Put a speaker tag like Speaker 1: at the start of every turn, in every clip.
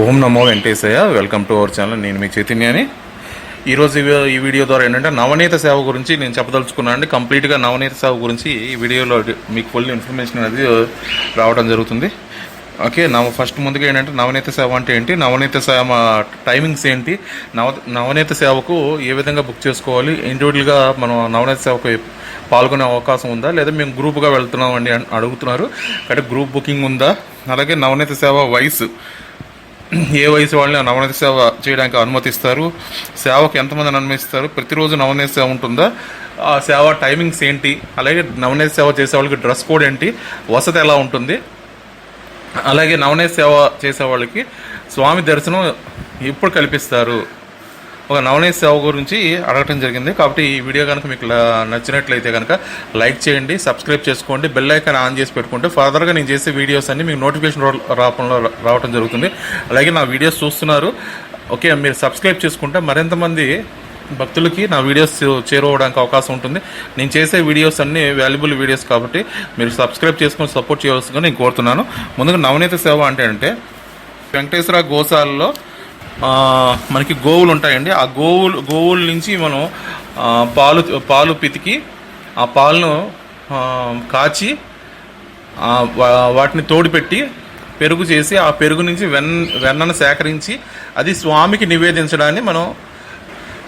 Speaker 1: ఓం నమో Venkateshayya welcome to our channel. నేను మీ చైతన్యాని. ఈరోజు ఈ వీడియో ద్వారా ఏంటంటే నవనీత సేవ గురించి నేను చెప్పదలుచుకున్నాను అండి. కంప్లీట్గా నవనీత సేవ గురించి ఈ వీడియోలో మీకు ఫుల్ ఇన్ఫర్మేషన్ అనేది రావడం జరుగుతుంది. ఓకే నవ ఫస్ట్ ముందుగా ఏంటంటే నవనీత సేవ అంటే ఏంటి? నవనీత సేవ టైమింగ్స్ ఏంటి? నవ నవనీత సేవకు ఏ విధంగా బుక్ చేసుకోవాలి? ఇండివిజువల్గా మనం నవనీత సేవకు పాల్గొనే అవకాశం ఉందా? లేదా మేము గ్రూప్గా వెళ్తున్నామండి అని అడుగుతున్నారు. అంటే గ్రూప్ బుకింగ్ ఉందా? అలాగే నవనీత సేవ వయసు ఏ వయసు వాళ్ళని నవనీత సేవ చేయడానికి అనుమతిస్తారు? సేవకు ఎంతమందిని అనుమతిస్తారు? ప్రతిరోజు నవనీత సేవ ఉంటుందా? ఆ సేవ టైమింగ్స్ ఏంటి? అలాగే నవనీత సేవ చేసే వాళ్ళకి డ్రెస్ కోడ్ ఏంటి? వసతి ఎలా ఉంటుంది? అలాగే నవనీత సేవ చేసే వాళ్ళకి స్వామి దర్శనం ఎప్పుడు కల్పిస్తారు? ఒక నవనీత సేవ గురించి అడగటం జరిగింది. కాబట్టి ఈ వీడియో కనుక మీకు నచ్చినట్లయితే కనుక లైక్ చేయండి సబ్స్క్రైబ్ చేసుకోండి బెల్ ఐకాన్ ఆన్ చేసి పెట్టుకుంటే ఫర్దర్గా నేను చేసే వీడియోస్ అన్ని మీకు నోటిఫికేషన్ రావడంలో రావడం జరుగుతుంది. అలాగే నా వీడియోస్ చూస్తున్నారు. ఓకే మీరు సబ్స్క్రైబ్ చేసుకుంటే మరింతమంది భక్తులకి నా వీడియోస్ చేరువడానికి అవకాశం ఉంటుంది. నేను చేసే వీడియోస్ అన్ని వాల్యుబుల్ వీడియోస్ కాబట్టి మీరు సబ్స్క్రైబ్ చేసుకొని సపోర్ట్ చేయవలసిందిగా నేను కోరుతున్నాను. ముందుగా నవనీత సేవ అంటే అంటే వెంకటేశ్వర గోశాలలో మనకి గోవులు ఉంటాయండి. ఆ గోవులు గోవుల నుంచి మనం పాలు పాలు పితికి ఆ పాలను కాచి వాటిని తోడుపెట్టి పెరుగు చేసి ఆ పెరుగు నుంచి వెన్ వెన్నను సేకరించి అది స్వామికి నివేదించడాన్ని మనం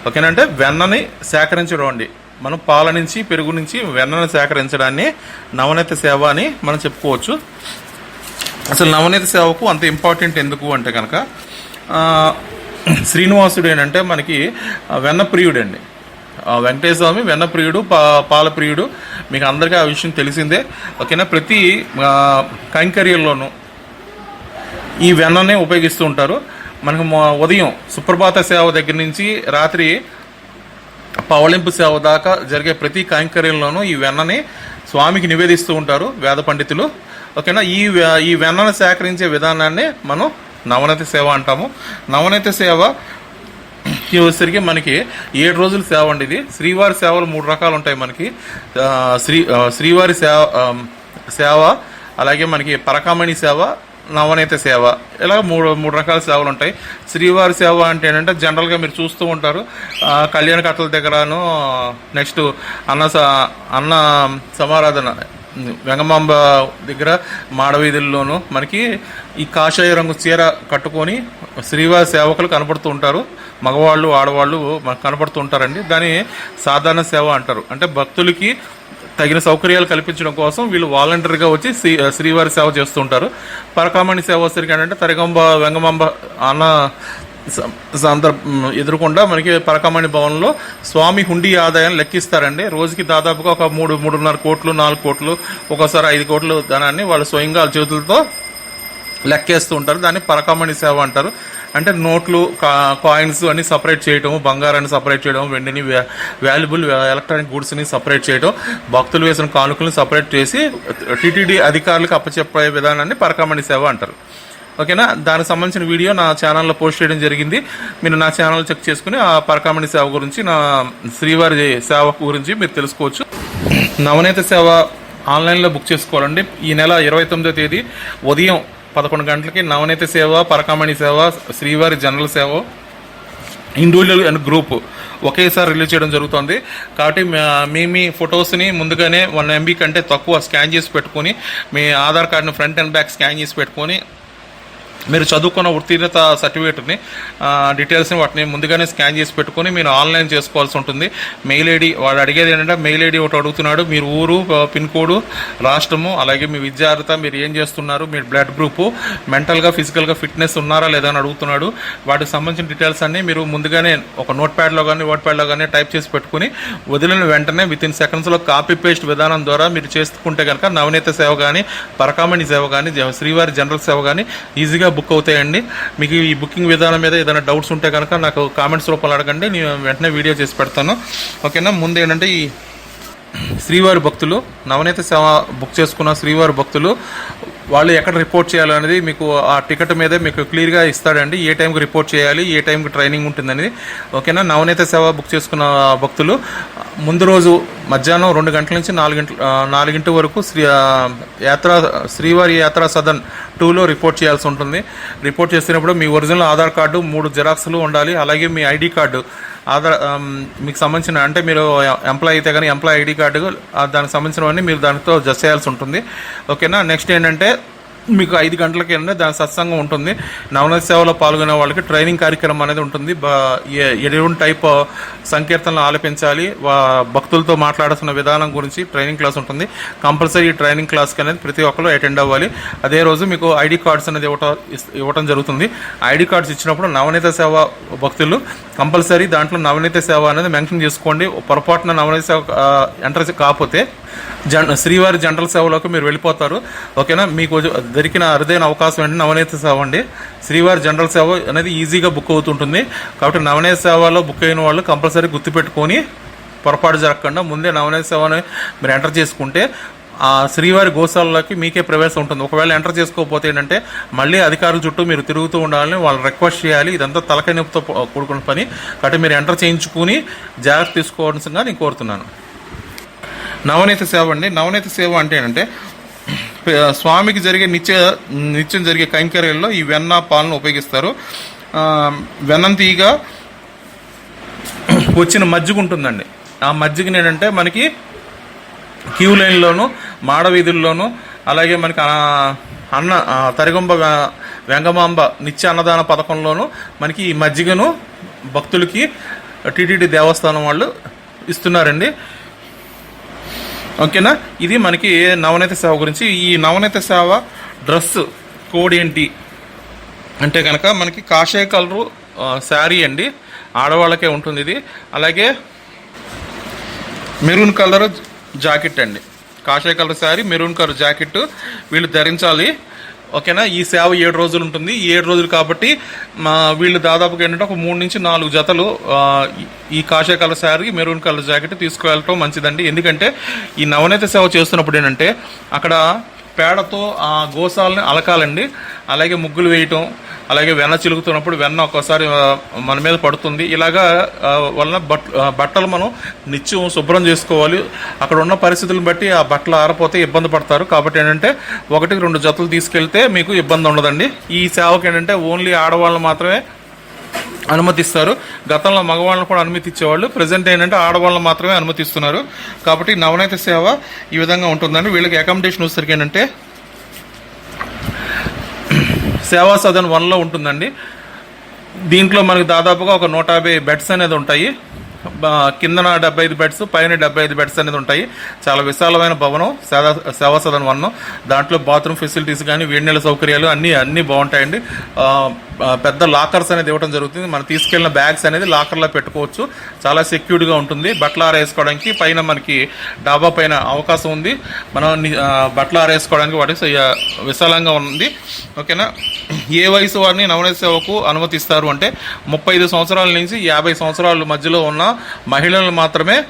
Speaker 1: ఓకేనంటే వెన్నని సేకరించడం అండి. మనం పాల నుంచి పెరుగు నుంచి వెన్నను సేకరించడాన్ని నవనీత సేవ అని మనం చెప్పుకోవచ్చు. అసలు నవనీత సేవకు అంత ఇంపార్టెంట్ ఎందుకు అంటే కనుక శ్రీనివాసుడు ఏంటంటే మనకి ఆ, వెన్న ప్రియుడు అండి వెంకటేశ్వర స్వామి వెన్న ప్రియుడు పా పాలప్రియుడు మీకు అందరికీ ఆ విషయం తెలిసిందే. ఓకేనా? ప్రతి కైంకర్యంలోనూ ఈ వెన్ననే ఉపయోగిస్తూ ఉంటారు. మనకు ఉదయం సుప్రభాత సేవ దగ్గర నుంచి రాత్రి పవళింపు సేవ దాకా జరిగే ప్రతి కైంకర్యంలోనూ ఈ వెన్నని స్వామికి నివేదిస్తూ ఉంటారు వేద పండితులు. ఓకేనా? ఈ ఈ వెన్నను సేకరించే విధానాన్ని మనం నవనతి సేవ అంటాము. నవనతి సేవ ఈ వచ్చేసరికి మనకి ఏడు రోజుల సేవ అండి ఇది. శ్రీవారి సేవలు మూడు రకాలు ఉంటాయి మనకి. శ్రీ శ్రీవారి సేవ సేవ అలాగే మనకి పరకామణి సేవ నవనీత సేవ ఇలా మూడు మూడు రకాల సేవలు ఉంటాయి. శ్రీవారి సేవ అంటే ఏంటంటే జనరల్గా మీరు చూస్తూ ఉంటారు. కళ్యాణ కట్టల దగ్గరను నెక్స్ట్ అన్న స- అన్న సమారాధన వెంగమాంబ దగ్గర మాడవీధుల్లోనూ మనకి ఈ కాషాయ రంగు చీర కట్టుకొని శ్రీవారి సేవకులు కనపడుతూ ఉంటారు. మగవాళ్ళు ఆడవాళ్ళు మనకు కనపడుతూ ఉంటారండి. దాన్ని సాధారణ సేవ అంటారు. అంటే భక్తులకి తగిన సౌకర్యాలు కల్పించడం కోసం వీళ్ళు వాలంటరీగా వచ్చి శ్రీ శ్రీవారి సేవ చేస్తుంటారు పరకామణి సేవ వచ్చరికి ఏంటంటే తరిగంబ వెంగమాంబ అన్న సందర్భం ఎదురుకుండా మనకి పరకమణి భవన్లో స్వామి హుండీ ఆదాయం లెక్కిస్తారండి. రోజుకి దాదాపుగా ఒక మూడు మూడున్నర కోట్లు నాలుగు కోట్లు ఒకసారి ఐదు కోట్లు ధనాన్ని వాళ్ళు స్వయంగా వాళ్ళ చేతులతో లెక్కేస్తూ ఉంటారు. దాన్ని పరకమణి సేవ అంటారు. అంటే నోట్లు కా- కాయిన్స్ అన్ని సపరేట్ చేయటం బంగారాన్ని సపరేట్ చేయడం వెండిని వాల్యుబుల్ ఎలక్ట్రానిక్ గూడ్స్ని సపరేట్ చేయడం భక్తులు వేసిన కానుకలను సపరేట్ చేసి టీటీడీ అధికారులకు అప్పచెప్పే విధానాన్ని పరకమణి సేవ అంటారు. ఓకేనా? దానికి సంబంధించిన వీడియో నా ఛానల్లో పోస్ట్ చేయడం జరిగింది. మీరు నా ఛానల్ చెక్ చేసుకుని ఆ పరకామణి సేవ గురించి నా శ్రీవారి సేవ గురించి మీరు తెలుసుకోవచ్చు. నవనీత సేవ ఆన్లైన్లో బుక్ చేసుకోవాలండి. ఈ నెల ఇరవై తొమ్మిదో తేదీ ఉదయం పదకొండు గంటలకి నవనీత సేవ పరకామణి సేవ శ్రీవారి జనరల్ సేవ ఇండివిజువల్ అండ్ గ్రూప్ ఒకేసారి రిలీజ్ చేయడం జరుగుతుంది. కాబట్టి మీ మీ ఫొటోస్ని ముందుగానే వన్ ఎంబీ కంటే తక్కువ స్కాన్ చేసి పెట్టుకొని మీ ఆధార్ కార్డును ఫ్రంట్ అండ్ బ్యాక్ స్కాన్ చేసి పెట్టుకొని మీరు చదువుకున్న ఉత్తీర్ణత సర్టిఫికేట్ని డీటెయిల్స్ని వాటిని ముందుగానే స్కాన్ చేసి పెట్టుకొని మీరు ఆన్లైన్ చేసుకోవాల్సి ఉంటుంది. మెయిల్ ఐడి వాడు అడిగేది ఏంటంటే మెయిల్ ఐడి ఒకటి అడుగుతున్నాడు. మీరు ఊరు పిన్ కోడ్ రాష్ట్రము అలాగే మీ విద్యార్థత మీరు ఏం చేస్తున్నారు మీ బ్లడ్ గ్రూపు మెంటల్గా ఫిజికల్గా ఫిట్నెస్ ఉన్నారా లేదా అని అడుగుతున్నాడు. వాటికి సంబంధించిన డీటెయిల్స్ అన్ని మీరు ముందుగానే ఒక నోట్ ప్యాడ్లో కానీ వర్డ్ ప్యాడ్లో కానీ టైప్ చేసి పెట్టుకుని వదిలిన వెంటనే విత్ ఇన్ సెకండ్స్లో కాపీ పేస్ట్ విధానం ద్వారా మీరు చేసుకుంటే కనుక నవనీత సేవ కానీ పరకామణి సేవ కానీ శ్రీవారి జనరల్ సేవ కానీ ఈజీగా బుక్ అవుతాయండి. మీకు ఈ బుకింగ్ విధానం మీద ఏదైనా డౌట్స్ ఉంటే కనుక నాకు కామెంట్స్ రూపంలో అడగండి. నేను వెంటనే వీడియో చేసి పెడతాను. ఓకేనా ముందు ఏంటంటే ఈ శ్రీవారి భక్తులు నవనీత సేవ బుక్ చేసుకున్న శ్రీవారి భక్తులు వాళ్ళు ఎక్కడ రిపోర్ట్ చేయాలనేది మీకు ఆ టికెట్ మీదే మీకు క్లియర్గా ఇస్తాడండి. ఏ టైంకి రిపోర్ట్ చేయాలి ఏ టైంకి ట్రైనింగ్ ఉంటుందని ఓకేనా? నవనీత సేవ బుక్ చేసుకున్న భక్తులు ముందు రోజు మధ్యాహ్నం రెండు గంటల నుంచి నాలుగు గంటల నాలుగింటి వరకు శ్రీ యాత్ర శ్రీవారి యాత్రా సదన్ టూలో రిపోర్ట్ చేయాల్సి ఉంటుంది. రిపోర్ట్ చేసినప్పుడు మీ ఒరిజినల్ ఆధార్ కార్డు మూడు జిరాక్స్లు ఉండాలి. అలాగే మీ ఐడి కార్డు ఆధార్ మీకు సంబంధించిన అంటే మీరు ఎంప్లాయ్ అయితే కానీ ఎంప్లాయ్ ఐడి కార్డు దానికి సంబంధించినవన్నీ మీరు దానితో జస్ట్ చేయాల్సి ఉంటుంది. ఓకేనా? నెక్స్ట్ ఏంటంటే మీకు ఐదు గంటలకి దాని సత్సంగం ఉంటుంది. నవనత సేవలో పాల్గొనే వాళ్ళకి ట్రైనింగ్ కార్యక్రమం అనేది ఉంటుంది. బ- ఎటువంటి టైప్ సంకీర్తనలు ఆలపించాలి భక్తులతో మాట్లాడాల్సిన విధానం గురించి ట్రైనింగ్ క్లాస్ ఉంటుంది. కంపల్సరీ ట్రైనింగ్ క్లాస్కి అనేది ప్రతి ఒక్కరు అటెండ్ అవ్వాలి. అదే రోజు మీకు ఐడి కార్డ్స్ అనేది ఇవ్వటం ఇవ్వటం జరుగుతుంది. ఐడి కార్డ్స్ ఇచ్చినప్పుడు నవనీత సేవ భక్తులు కంపల్సరీ దాంట్లో నవనీత సేవ అనేది మెన్షన్ చేసుకోండి. పొరపాటున నవనీత సేవ ఎంటర్ కాకపోతే జన్ శ్రీవారి జనరల్ సేవలోకి మీరు వెళ్ళిపోతారు. ఓకేనా? మీకు దొరికిన అరుదైన అవకాశం ఏంటంటే నవనీత సేవ అండి. శ్రీవారి జనరల్ సేవ అనేది ఈజీగా బుక్ అవుతుంటుంది. కాబట్టి నవనీత సేవలో బుక్ అయిన వాళ్ళు కంపల్సరీ గుర్తుపెట్టుకొని పొరపాటు జరగకుండా ముందే నవనీత సేవని మీరు ఎంటర్ చేసుకుంటే ఆ శ్రీవారి గోశాలలోకి మీకే ప్రవేశం ఉంటుంది. ఒకవేళ ఎంటర్ చేసుకోకపోతే ఏంటంటే మళ్ళీ అధికారుల చుట్టూ మీరు తిరుగుతూ ఉండాలని వాళ్ళు రిక్వెస్ట్ చేయాలి. ఇదంతా తలకాయ నొప్పితో కూడుకున్న పని. కాబట్టి మీరు ఎంటర్ చేయించుకుని జాగ్రత్త తీసుకోవాల్సిందిగా నేను కోరుతున్నాను. నవనీత సేవ అండి. నవనీత సేవ అంటే ఏంటంటే స్వామికి జరిగే నిత్య నిత్యం జరిగే కైంకర్యాల్లో ఈ వెన్న పాలను ఉపయోగిస్తారు. వెన్నం తీగ వచ్చిన మజ్జిగ ఉంటుందండి. ఆ మజ్జిగని ఏంటంటే మనకి క్యూ లైన్లోను మాడవీధుల్లోను అలాగే మనకి అన్న తరిగొంబ వెంగమాంబ నిత్య అన్నదాన పథకంలోను మనకి ఈ మజ్జిగను భక్తులకి టీటీడీ దేవస్థానం వాళ్ళు ఇస్తున్నారండి. ఓకేనా? ఇది మనకి నవనీత సేవ గురించి? ఈ నవనీత సేవ డ్రెస్ కోడ్ ఏంటి? అంటే కనుక మనకి కాషాయ కలరు శారీ అండి. ఆడవాళ్ళకే ఉంటుంది ఇది. అలాగే మెరూన్ కలర్ జాకెట్ అండి. కాషాయ colour sari maroon colour jacket. వీళ్ళు ధరించాలి. ఓకేనా? ఈ సేవ ఏడు రోజులు ఉంటుంది. ఏడు రోజులు కాబట్టి మా వీళ్ళు దాదాపుగా ఏంటంటే ఒక మూడు నుంచి నాలుగు జతలు ఈ- కాషాయ colour sari maroon colour jacket తీసుకువెళ్ళటం మంచిదండి. ఎందుకంటే ఈ నవనేత సేవ చేస్తున్నప్పుడు ఏంటంటే అక్కడ పేడతో ఆ గోసాలని అలకాలండి. అలాగే ముగ్గులు వేయటం అలాగే వెన్న చిలుగుతున్నప్పుడు వెన్న ఒక్కోసారి మన మీద పడుతుంది. ఇలాగా వలన బట్ బట్టలు మనం నిత్యం శుభ్రం చేసుకోవాలి. అక్కడ ఉన్న పరిస్థితులను బట్టి ఆ బట్టలు ఆరపోతే ఇబ్బంది పడతారు. కాబట్టి ఏంటంటే ఒకటికి రెండు జతలు తీసుకెళ్తే మీకు ఇబ్బంది ఉండదండి. ఈ సేవకి ఏంటంటే ఓన్లీ ఆడవాళ్ళు మాత్రమే అనుమతిస్తారు. గతంలో మగవాళ్ళని కూడా అనుమతి ఇచ్చేవాళ్ళు ప్రజెంట్ ఏంటంటే ఆడవాళ్ళని మాత్రమే అనుమతిస్తున్నారు. కాబట్టి నవనీత సేవ ఈ విధంగా ఉంటుందండి. వీళ్ళకి అకామిడేషన్ వచ్చేసరికి ఏంటంటే సేవా సదన్ వన్లో ఉంటుందండి. దీంట్లో మనకి దాదాపుగా ఒక నూట యాభై బెడ్స్ అనేది ఉంటాయి. కిందన డెబ్బై ఐదు బెడ్స్ పైన డెబ్బై ఐదు బెడ్స్ అనేది ఉంటాయి. చాలా విశాలమైన భవనం సేవా సేవా సదన్ వన్. దాంట్లో బాత్రూమ్ ఫెసిలిటీస్ కానీ వేడి నీళ్ళ సౌకర్యాలు అన్నీ అన్నీ బాగుంటాయండి. పెద్ద లాకర్స్ అనేది ఇవ్వడం జరుగుతుంది. మనం తీసుకెళ్ళిన బ్యాగ్స్ అనేది లాకర్లో పెట్టుకోవచ్చు. చాలా సెక్యూర్డ్గా ఉంటుంది. బట్టలు ఆరేసుకోవడానికి పైన మనకి డాబా పైన అవకాశం ఉంది. మనం బట్టలు ఆరేసుకోవడానికి వాటి విశాలంగా ఉంది. ఓకేనా? ఏ వయసు వారిని నవనీత సేవకు అనుమతిస్తారు అంటే ముప్పై ఐదు సంవత్సరాల నుంచి యాభై సంవత్సరాల మధ్యలో ఉన్న మహిళలు మాత్రమే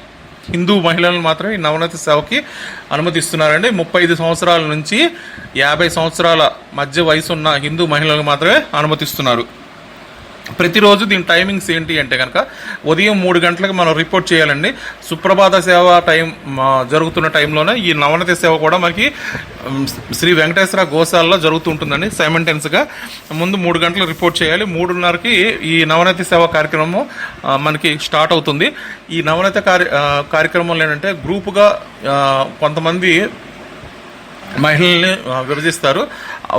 Speaker 1: హిందూ మహిళలను మాత్రమే ఈ నవనీత సేవకి అనుమతిస్తున్నారండి. ముప్పై ఐదు సంవత్సరాల నుంచి యాభై సంవత్సరాల మధ్య వయసు ఉన్న హిందూ మహిళలకు మాత్రమే అనుమతిస్తున్నారు. ప్రతిరోజు దీని టైమింగ్స్ ఏంటి అంటే కనుక ఉదయం మూడు గంటలకు మనం రిపోర్ట్ చేయాలండి. సుప్రభాత సేవ టైం జరుగుతున్న టైంలోనే ఈ నవనత సేవ కూడా మనకి శ్రీ వెంకటేశ్వర గోశాలలో జరుగుతుంటుందండి సైమెంటెన్స్గా ముందు మూడు గంటలు రిపోర్ట్ చేయాలి. మూడున్నరకి ఈ నవనత సేవ కార్యక్రమం మనకి స్టార్ట్ అవుతుంది. ఈ నవనత కార్య కార్యక్రమంలో ఏంటంటే గ్రూపుగా కొంతమంది మహిళల్ని విభజిస్తారు.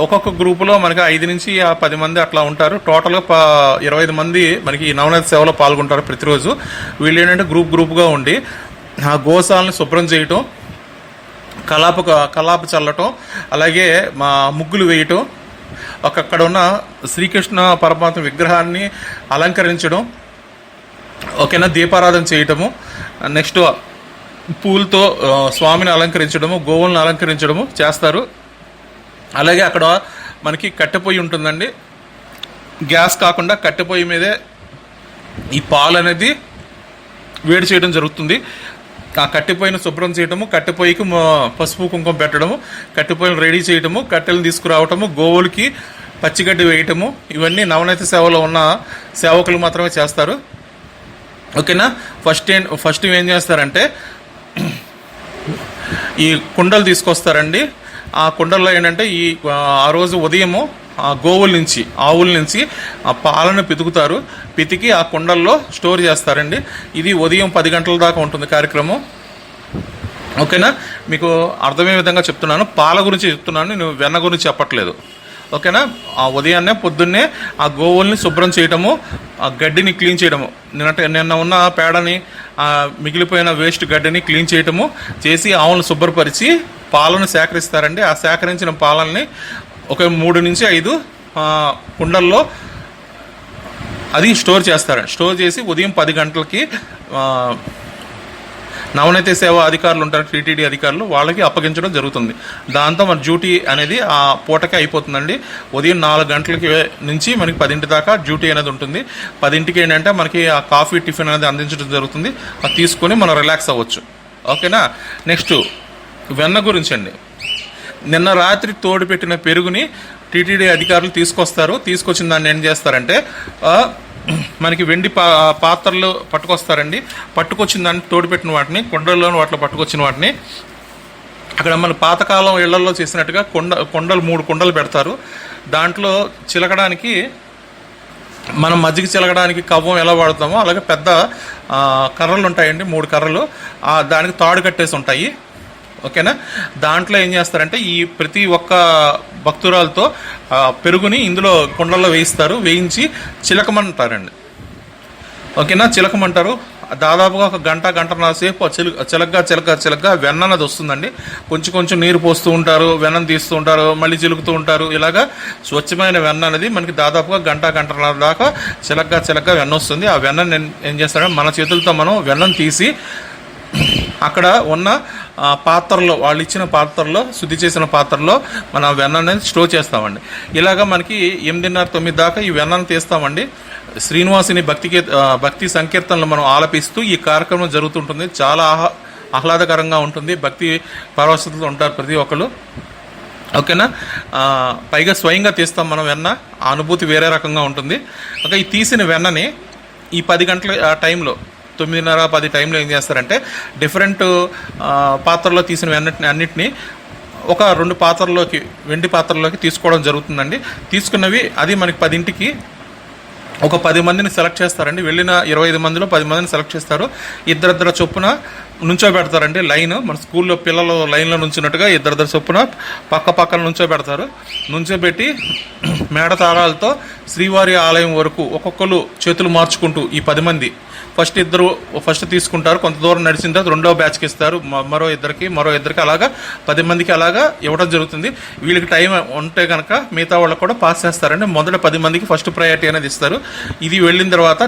Speaker 1: ఒక్కొక్క గ్రూపులో మనకి ఐదు నుంచి ఆ పది మంది అట్లా ఉంటారు. టోటల్గా ప ఇరవై ఐదు మంది మనకి ఈ నవనీత సేవలో పాల్గొంటారు ప్రతిరోజు. వీళ్ళు ఏంటంటే గ్రూప్ గ్రూప్గా ఉండి ఆ గోశాలను శుభ్రం చేయటం కలాప కలాప చల్లటం అలాగే మా ముగ్గులు వేయటం ఒక అక్కడ ఉన్న శ్రీకృష్ణ పరమాత్మ విగ్రహాన్ని అలంకరించడం ఓకేనా దీపారాధన చేయటము. నెక్స్ట్ పూలతో స్వామిని అలంకరించడము గోవులను అలంకరించడము చేస్తారు. అలాగే అక్కడ మనకి కట్టెపొయ్యి ఉంటుందండి. గ్యాస్ కాకుండా కట్టెపొయ్యి మీదే ఈ పాలు అనేది వేడి చేయడం జరుగుతుంది. ఆ కట్టెపొయ్యిని శుభ్రం చేయటము కట్టెపొయ్యికి పసుపు కుంకుమ పెట్టడము కట్టెపొయ్యిని రెడీ చేయటము కట్టెలను తీసుకురావటము గోవులకి పచ్చిగడ్డి వేయటము ఇవన్నీ నవనీత సేవలో ఉన్న సేవకులు మాత్రమే చేస్తారు. ఓకేనా? ఫస్ట్ ఏం ఫస్ట్ ఏం చేస్తారంటే ఈ కుండలు తీసుకొస్తారండి. ఆ కుండల్లో ఏంటంటే ఈ ఆ, రోజు ఉదయము ఆ గోవుల నుంచి ఆవుల నుంచి ఆ పాలను పితుకుతారు. పితికి ఆ కుండల్లో స్టోర్ చేస్తారండి. ఇది ఉదయం పది గంటల దాకా ఉంటుంది కార్యక్రమం. ఓకేనా? మీకు అర్థమయ్యే విధంగా చెప్తున్నాను. పాల గురించి చెప్తున్నాను. నేను వెన్న గురించి చెప్పట్లేదు. ఓకేనా? ఆ ఉదయాన్నే పొద్దున్నే ఆ గోవుల్ని శుభ్రం చేయటము ఆ గడ్డిని క్లీన్ చేయడము నిన్న నిన్న ఉన్న పేడని ఆ మిగిలిపోయిన వేస్ట్ గడ్డిని క్లీన్ చేయటము చేసి ఆవులను శుభ్రపరిచి పాలను సేకరిస్తారండి. ఆ సేకరించిన పాలల్ని ఒక మూడు నుంచి ఐదు కుండల్లో అది స్టోర్ చేస్తారండి స్టోర్ చేసి ఉదయం పది గంటలకి నవనైతే సేవా అధికారులు ఉంటారు టీటీడీ అధికారులు వాళ్ళకి అప్పగించడం జరుగుతుంది. దాంతో మన డ్యూటీ అనేది ఆ పూటకే అయిపోతుందండి. ఉదయం నాలుగు గంటలకి నుంచి మనకి పదింటి దాకా డ్యూటీ అనేది ఉంటుంది. పదింటికి ఏంటంటే మనకి ఆ కాఫీ టిఫిన్ అనేది అందించడం జరుగుతుంది. అది తీసుకొని మనం రిలాక్స్ అవ్వచ్చు. ఓకేనా? నెక్స్ట్ వెన్న గురించి అండి నిన్న రాత్రి తోడు పెట్టిన పెరుగుని టీటీడీ అధికారులు తీసుకొస్తారు. తీసుకొచ్చిన దాన్ని ఏం చేస్తారంటే మనకి వెండి పా పాత్రలు పట్టుకొస్తారండి. పట్టుకొచ్చిన దాన్ని తోడుపెట్టిన వాటిని కొండల్లోని వాటిలో పట్టుకొచ్చిన వాటిని. అక్కడ మన పాతకాలం ఇళ్ళలో చేసినట్టుగా కొండ కొండలు మూడు కుండలు పెడతారు. దాంట్లో చిలకడానికి మనం మజ్జిగ చిలకడానికి కవ్వం ఎలా వాడుతామో అలాగే పెద్ద కర్రలు ఉంటాయండి మూడు కర్రలు. దానికి తాడు కట్టేసి ఉంటాయి. ఓకేనా? దాంట్లో ఏం చేస్తారంటే ఈ ప్రతి ఒక్క భక్తురాలతో పెరుగుని ఇందులో కుండల్లో వేయిస్తారు వేయించి చిలకమంటారండి. ఓకేనా? చిలకమంటారు. దాదాపుగా ఒక గంట గంటన్నర సేపు చిలు చిలకగా చిలక చిలకగా వెన్న అనేది వస్తుందండి. కొంచెం కొంచెం నీరు పోస్తూ ఉంటారు వెన్నను తీస్తూ ఉంటారు మళ్ళీ చిలుకుతూ ఉంటారు. ఇలాగా స్వచ్ఛమైన వెన్న అనేది మనకి దాదాపుగా గంట గంటన్నర దాకా చిలగ్గా చిలకగా వెన్న వస్తుంది. ఆ వెన్నను ఏం- ఏం చేస్తారంటే మన చేతులతో మనం వెన్నను తీసి అక్కడ ఉన్న పాత్రలో వాళ్ళు ఇచ్చిన పాత్రలో శుద్ధి చేసిన పాత్రలో మన వెన్న అనేది స్టోర్ చేస్తామండి. ఇలాగ మనకి ఎనిమిదిన్నర తొమ్మిది దాకా ఈ వెన్నను తీస్తామండి. శ్రీనివాసుని భక్తికి భక్తి సంకీర్తనలు మనం ఆలపిస్తూ ఈ కార్యక్రమం జరుగుతుంటుంది. చాలా ఆహ్లా ఆహ్లాదకరంగా ఉంటుంది. భక్తి పరవశతలో ఉంటారు ప్రతి ఒక్కరు ఓకేనా? పైగా స్వయంగా తీస్తాం మనం వెన్న. ఆ అనుభూతి వేరే రకంగా ఉంటుంది. ఓకే ఈ తీసిన వెన్నని ఈ పది గంటల ఆ టైంలో తొమ్మిదిన్నర పది టైంలో ఏం చేస్తారంటే డిఫరెంట్ పాత్రలో తీసిన వెన్నటిని అన్నిటిని ఒక రెండు పాత్రల్లోకి వెండి పాత్రలోకి తీసుకోవడం జరుగుతుందండి. తీసుకున్నవి అది మనకి పదింటికి ఒక పది మందిని సెలెక్ట్ చేస్తారండి. వెళ్ళిన ఇరవై ఐదు మందిలో పది మందిని సెలెక్ట్ చేస్తారు. ఇద్దరిద్దరు చొప్పున నుంచోబెడతారండి లైన్. మన స్కూల్లో పిల్లలు లైన్లో నుంచున్నట్టుగా ఇద్దరిద్దరు చొప్పున పక్క పక్కన నుంచోబెడతారు నుంచోబెట్టి మేడతారాలతో శ్రీవారి ఆలయం వరకు ఒక్కొక్కరు చేతులు మార్చుకుంటూ ఈ పది మంది. ఫస్ట్ ఇద్దరు ఫస్ట్ తీసుకుంటారు. కొంత దూరం నడిచిన తర్వాత రెండో బ్యాచ్కి ఇస్తారు. మరో ఇద్దరికి మరో ఇద్దరికి అలాగా పది మందికి అలాగా ఇవ్వడం జరుగుతుంది. వీళ్ళకి టైం ఉంటే కనుక మిగతా వాళ్ళకి కూడా పాస్ చేస్తారండి. మొదట పది మందికి ఫస్ట్ ప్రయారిటీ అనేది ఇస్తారు. ఇది వెళ్ళిన తర్వాత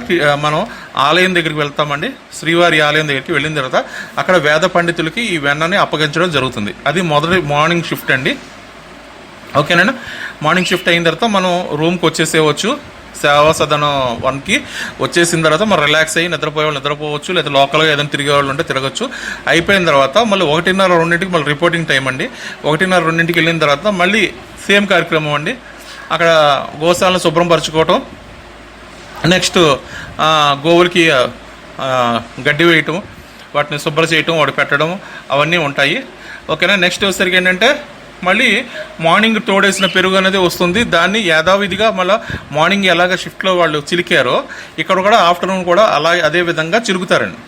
Speaker 1: మనం ఆలయం దగ్గరికి వెళ్తామండి. శ్రీవారి ఆలయం దగ్గరికి వెళ్ళిన తర్వాత అక్కడ వేద పండితులకి ఈ వెన్నని అప్పగించడం జరుగుతుంది. అది మొదటి మార్నింగ్ షిఫ్ట్ అండి. ఓకేనా మార్నింగ్ షిఫ్ట్ అయిన తర్వాత మనం రూమ్కి వచ్చేసేవచ్చు సేవా సదనం వన్కి వచ్చేసిన తర్వాత మనం రిలాక్స్ అయ్యి నిద్రపోయే వాళ్ళు నిద్రపోవచ్చు లేదా లోకల్గా ఏదైనా తిరిగే వాళ్ళు ఉంటే తిరగచ్చు. అయిపోయిన తర్వాత మళ్ళీ ఒకటిన్నర రెండింటికి మళ్ళీ రిపోర్టింగ్ టైం అండి. ఒకటిన్నర రెండింటికి వెళ్ళిన తర్వాత మళ్ళీ సేమ్ కార్యక్రమం అండి. అక్కడ గోశాలను శుభ్రపరచుకోవటం. నెక్స్ట్ గోవులకి గడ్డి వేయటం. వాటిని శుభ్రం చేయటం వాడు పెట్టడం అవన్నీ ఉంటాయి. ఓకేనా? నెక్స్ట్ వచ్చేసరికి ఏంటంటే మళ్ళీ మార్నింగ్ తోడేసిన పెరుగు అనేది వస్తుంది. దాన్ని యథావిధిగా మళ్ళీ మార్నింగ్ ఎలాగ షిఫ్ట్లో వాళ్ళు చిలికారో ఇక్కడ కూడా ఆఫ్టర్నూన్ కూడా అలా అదే విధంగా చిలుకుతారండి.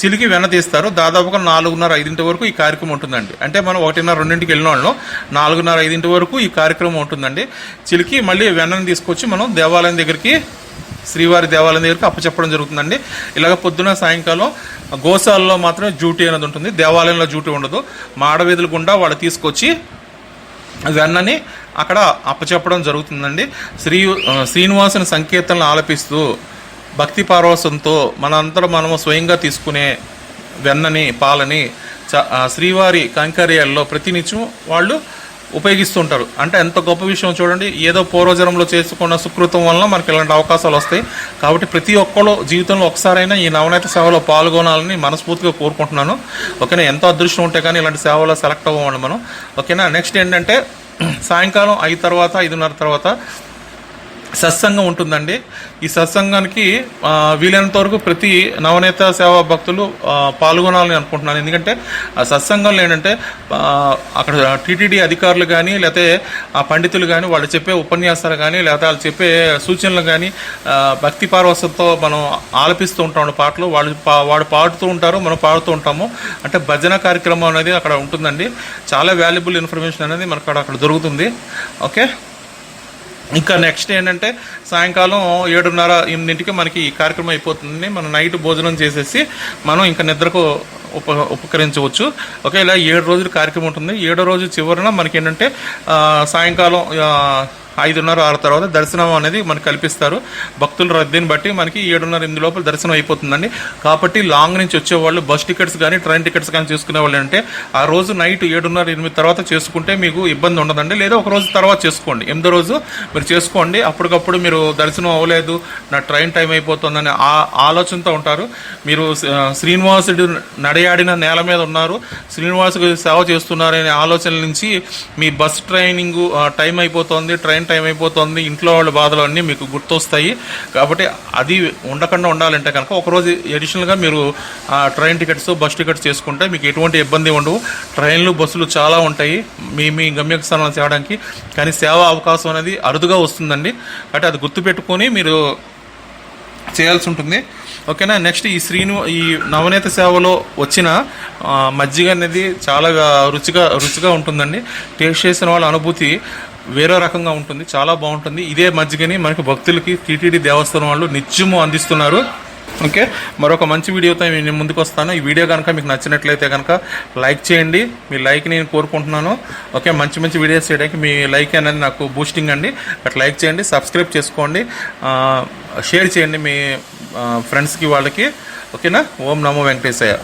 Speaker 1: చిలికి వెన తీస్తారు. దాదాపుగా నాలుగున్నర ఐదింటి వరకు ఈ కార్యక్రమం ఉంటుందండి. అంటే మనం ఒకటిన్నర రెండింటికి వెళ్ళిన వాళ్ళు. నాలుగున్నర ఐదింటి వరకు ఈ కార్యక్రమం ఉంటుందండి. చిలికి మళ్ళీ వెన్నని తీసుకొచ్చి మనం దేవాలయం దగ్గరికి శ్రీవారి దేవాలయం దగ్గరికి అప్పచెప్పడం జరుగుతుందండి. ఇలాగ పొద్దున సాయంకాలం గోశాలలో మాత్రమే డ్యూటీ అనేది ఉంటుంది. దేవాలయంలో డ్యూటీ ఉండదు. మాడవీధులు గుండా వాళ్ళు తీసుకొచ్చి వెన్నని అక్కడ అప్పచెప్పడం జరుగుతుందండి. శ్రీ శ్రీనివాసుని సంకీర్తనలు ఆలపిస్తూ భక్తి పారవసంతో మనంతరం మనము స్వయంగా తీసుకునే వెన్నని పాలని చ శ్రీవారి కంకర్యాల్లో ప్రతినిత్యం వాళ్ళు ఉపయోగిస్తుంటారు. అంటే ఎంత గొప్ప విషయం చూడండి ఏదో పూర్వజనంలో చేసుకున్న సుకృతం వలన మనకి ఇలాంటి అవకాశాలు వస్తాయి. కాబట్టి ప్రతి ఒక్కరు జీవితంలో ఒకసారైనా ఈ నవనీత సేవలో పాల్గొనాలని మనస్ఫూర్తిగా కోరుకుంటున్నాను. ఓకేనా? ఎంతో అదృష్టం ఉంటే కానీ ఇలాంటి సేవలో సెలెక్ట్ అవ్వండి మనం. ఓకేనా? నెక్స్ట్ ఏంటంటే సాయంకాలం ఐదు తర్వాత ఐదున్నర తర్వాత సత్సంగం ఉంటుందండి. ఈ సత్సంగానికి వీలైనంత వరకు ప్రతి నవనేత సేవా భక్తులు పాల్గొనాలని అనుకుంటున్నాను. ఎందుకంటే ఆ సత్సంగంలో ఏంటంటే అక్కడ టీటీడీ అధికారులు కానీ లేకపోతే ఆ పండితులు కానీ వాళ్ళు చెప్పే ఉపన్యాసాలు కానీ లేకపోతే వాళ్ళు చెప్పే సూచనలు కానీ భక్తి పార్వసంతో మనం ఆలపిస్తూ ఉంటాం పాటలు. వాళ్ళు పా- వాడు పాడుతూ ఉంటారు మనం పాడుతూ ఉంటాము. అంటే భజన కార్యక్రమం అనేది అక్కడ ఉంటుందండి. చాలా వాల్యుబుల్ ఇన్ఫర్మేషన్ అనేది మనకు అక్కడ దొరుకుతుంది. ఓకే? ఇంకా నెక్స్ట్ ఏంటంటే సాయంకాలం ఏడున్నర ఎనిమిదింటికి మనకి ఈ కార్యక్రమం అయిపోతుంది మనం నైట్ భోజనం చేసేసి మనం ఇంకా నిద్రకు ఉప ఉపకరించవచ్చు. ఓకే ఇలా ఏడు రోజులు కార్యక్రమం ఉంటుంది. ఏడో రోజు చివరన మనకి ఏంటంటే సాయంకాలం ఐదున్నర ఆరు తర్వాత దర్శనం అనేది మనకు కల్పిస్తారు. భక్తుల రద్దీని బట్టి మనకి ఏడున్నర ఎనిమిది లోపల దర్శనం అయిపోతుందండి. కాబట్టి లాంగ్ నుంచి వచ్చేవాళ్ళు బస్ టికెట్స్ కానీ ట్రైన్ టికెట్స్ కానీ చేసుకునే వాళ్ళు అంటే ఆ రోజు నైట్ ఏడున్నర ఎనిమిది తర్వాత చేసుకుంటే మీకు ఇబ్బంది ఉండదండి. లేదా ఒక రోజు తర్వాత చేసుకోండి. ఎనిమిదో రోజు మీరు చేసుకోండి. అప్పటికప్పుడు మీరు దర్శనం అవ్వలేదు నా ట్రైన్ టైం అయిపోతుందని ఆ ఆలోచనతో ఉంటారు. మీరు శ్రీనివాసుడు నడయాడిన నేల మీద ఉన్నారు. శ్రీనివాసుడు సేవ చేస్తున్నారనే ఆలోచన నుంచి మీ బస్ ట్రైనింగ్ టైం అయిపోతుంది. ట్రైన్ టైం అయిపోతుంది ఇంట్లో వాళ్ళ బాధలు అన్నీ మీకు గుర్తొస్తాయి. కాబట్టి అది ఉండకుండా ఉండాలంటే కనుక ఒకరోజు అడిషనల్గా మీరు ట్రైన్ టికెట్స్ బస్ టికెట్స్ చేసుకుంటే మీకు ఎటువంటి ఇబ్బంది ఉండవు. ట్రైన్లు బస్సులు చాలా ఉంటాయి. మీ మీ గమ్యస్థానాలు చేయడానికి కానీ సేవా అవకాశం అనేది అరుదుగా వస్తుందండి. కాబట్టి అది గుర్తుపెట్టుకొని మీరు చేయాల్సి ఉంటుంది. ఓకేనా? నెక్స్ట్ ఈ శ్రీను ఈ నవనేత సేవలో వచ్చిన మజ్జిగ అనేది చాలా రుచిగా రుచిగా ఉంటుందండి. టేస్ట్ చేసిన వాళ్ళ అనుభూతి వేరే రకంగా ఉంటుంది. చాలా బాగుంటుంది. ఇదే మజ్జిగని మనకి భక్తులకి టీటీడీ దేవస్థానం వాళ్ళు నిత్యము అందిస్తున్నారు. ఓకే? మరొక మంచి వీడియోతో నేను ముందుకు వస్తాను. ఈ వీడియో కనుక మీకు నచ్చినట్లయితే కనుక లైక్ చేయండి. మీ లైక్ నేను కోరుకుంటున్నాను. ఓకే? మంచి మంచి వీడియోస్ చేయడానికి మీ లైక్ అనేది నాకు బూస్టింగ్ అండి. అట్లా లైక్ చేయండి సబ్స్క్రైబ్ చేసుకోండి. షేర్ చేయండి మీ ఫ్రెండ్స్కి వాళ్ళకి. ఓకేనా? ఓం నమో వెంకటేశయ్య.